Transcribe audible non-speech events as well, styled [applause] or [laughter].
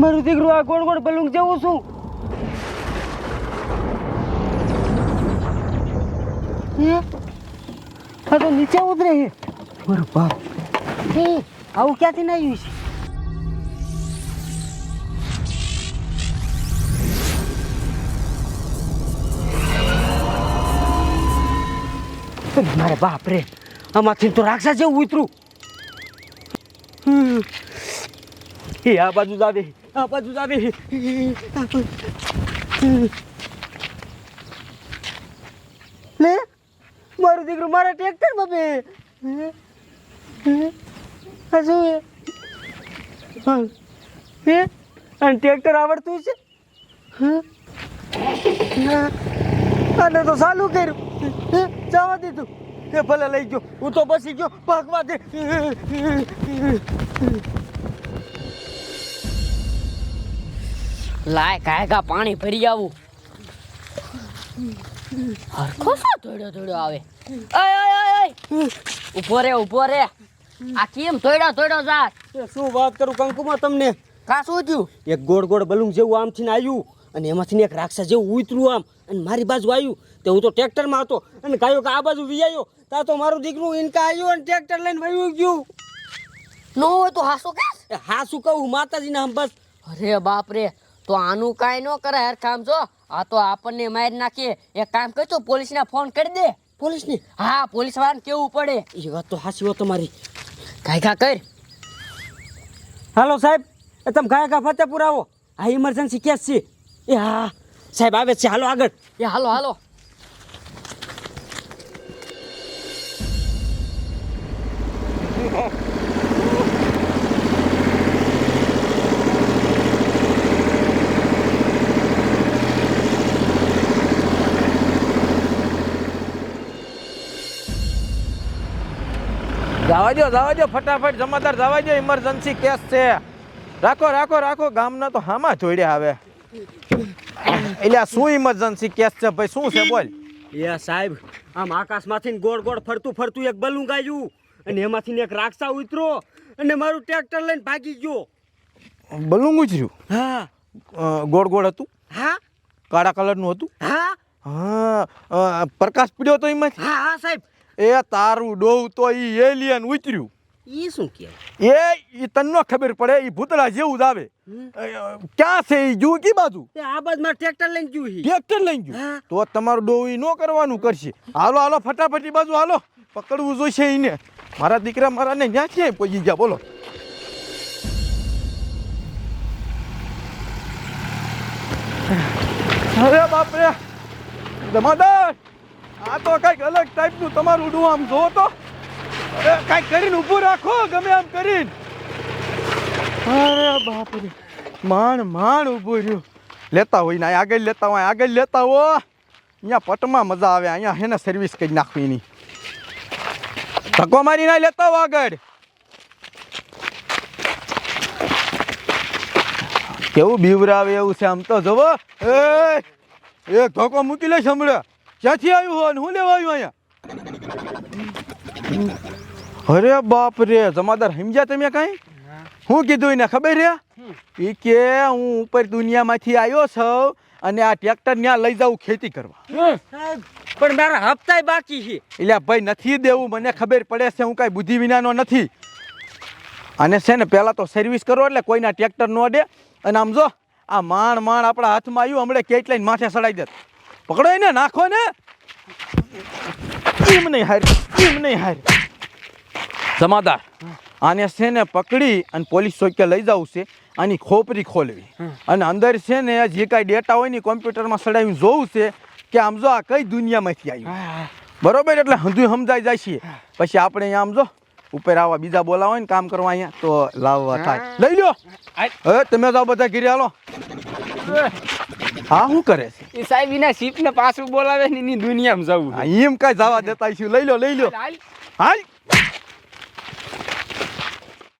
મારું દીકરું આ ગોળ ગોળ બલુંગ જેવું છું? આ તો નીચે ઉતરે છે. મારો બાપ. આવું ક્યાંથી ના આવ્યું છે મારે બાપ રે, આમાંથી તો રાક્ષસ જેવું ઉતરું. એ આ બાજુ જ બાજુ જ આવે લે? મારું દીકરું મારા ટ્રેક્ટરમાં બે. હજુ હે? અને ટ્રેક્ટર આવડતું છે? અને તો ચાલુ કર્યું? જવા દીધું એ ભલે લઈ ગયો. હું તો બસી ગયો. ભાગવા દે. લાય કાયગા પાણી ભરી આવું. હરખો શો દોડ્યો દોડ્યો આવે. અય અય અય ઊભો રે ઊભો રે. આ કેમ દોડ્યો દોડ્યો જા? શું વાત કરું કંકુમાં તમને? કા શું થયું? એક ગોળ ગોળ બલૂન જેવું આમથી આવ્યું અને એમાંથી એક રાક્ષસ જેવું ઉતર્યું આમ અને મારી બાજુ આવ્યું તે હું તો ટ્રેક્ટરમાં હતો અને કહ્યું કે આ બાજુ વિયાયો તા તો મારું દીકરું ઇનકા આવ્યું અને ટ્રેક્ટર લઈને વયું ગયું. નો હોય તો હાસો કે હાસું કહું માતાજીના બસ અરે બાપ રે તો આનું કાંઈ ન કરે હર કામ જો. આ તો આપણને મારી નાખીએ. એક કામ કરજો પોલીસને ફોન કરી દે. પોલીસની? હા પોલીસ વાળાને કેવું પડે? એ વાત તો હાસી હો તમારી. ગાયકા કર. હાલો સાહેબ એ તમે ગાયકા ફતેપુર આવો. આ ઇમરજન્સી કેસ છે. એ હા સાહેબ આવે છે હાલો આગળ. એ હાલો હાલો. [laughs] જવા દો જવા દો ફટાફટ જમાદાર જવા દો ઇમરજન્સી કેસ છે. રાખો રાખો રાખો ગામના તો હામાં જોડ્યા આવે એટલે શું ઇમરજન્સી કેસ છે ભાઈ? શું છે બોલ? એ સાહેબ આમ આકાશમાંથી ગોળ ગોળ ફરતું ફરતું એક બલું ગાયું. અને એમાંથી એક રાક્ષા ઉતરો અને મારું ટ્રેક્ટર લઈને ભાગી ગયો. બલું ઉતર્યું હા. ગોળ ગોળ હતું? હા. કાળા કલરનું હતું? હા. હા પ્રકાશ પીડ્યો તો એમાંથી? હા હા સાહેબ. એ તારું ડોવ તો એ એલિયન ઉતર્યું. એ શું કે? એ એ તન્નો ખબર પડે એ ભૂતળા જેવું જ આવે. ક્યાં છે એ જુઓ કી બાજુ? એ આ બાજુ મારું ટ્રેક્ટર લઈને ગયું હી. ટ્રેક્ટર લઈ ગયું? તો તમારું ડોવ એ નો કરવાનું કરશે. હાલો હાલો ફટાફટ બાજુ હાલો. પકડવું જોઈશે એને મારા દીકરા મારાને ન્યા છે પહોંચી ગયા? બોલો. અરે બાપરે. જમાદાર આ તો કંઈક અલગ ટાઈપનું તમારું ડું આમ જો તો. કંઈક કરીને ઊભું રાખો, ગમે આમ કરીને. અરે બાપરે માણ માણ ઊભું રહ્યું. લેતા હોય ને આગળ લેતા હોય, આગળ લેતા હો. અહીંયા પટમાં મજા આવે, અહીંયા હેને સર્વિસ કરી નાખવી એની ધક્કો મારી ના લેતા હો આગળ. કેવું બીવરાવે એવું છે આમ તો જવો એ ધોકો મૂકી લે હમણાં. ક્યાંથી આવ્યું હોય હું લેવા આવ્યું અહીંયા? અરે બાપ રે જમાદાર સમજ્યા તમે કાંઈ? હું કીધું એને ખબર રે એ કે હું ઉપર દુનિયામાંથી આવ્યો છું અને આ ટ્રેક્ટર ત્યાં લઈ જાઉં ખેતી કરવા. પણ મારા હપ્તા બાકી છે. એટલે ભાઈ નથી દેવું મને ખબર પડે છે હું કાંઈ બુદ્ધિ વિનાનો નથી. અને છે ને પહેલાં તો સર્વિસ કરો એટલે કોઈના ટ્રેક્ટર ન દે અને આમ જો આ માણ માણ આપણા હાથમાં આવ્યું હમણાં કેટલાય માથે સડાઈ દે. પકડો એને નાખો ને એમ નહીં હાર એમ નહીં હાર. જમાદાર. આને છે ને પકડી અને પોલીસ ચોકે લઈ જવું છે આની ખોપરી ખોલવી. અને અંદર છે ને જે કાંઈ ડેટા હોય ને કોમ્પ્યુટરમાં સડાવીને જોવું છે કે આમ જો આ કઈ દુનિયામાંથી આવ્યું. બરોબર? એટલે હંધુય સમજાઈ જાય છે. પછી આપણે અહીંયા આમ જો ઉપર આવા બીજા બોલાવો ને કામ કરવા અહીંયા તો લાવવા થાય. લઈ લ્યો. હવે તમે જાઓ બધા ઘીરે હાલો. હા શું કરે છે? એ સાહેબ એના શિપ ને પાછું બોલાવે ને એની દુનિયામાં જવું એમ કઈ જવા દેતા છું લઈ લો લઈ લો. હાલ.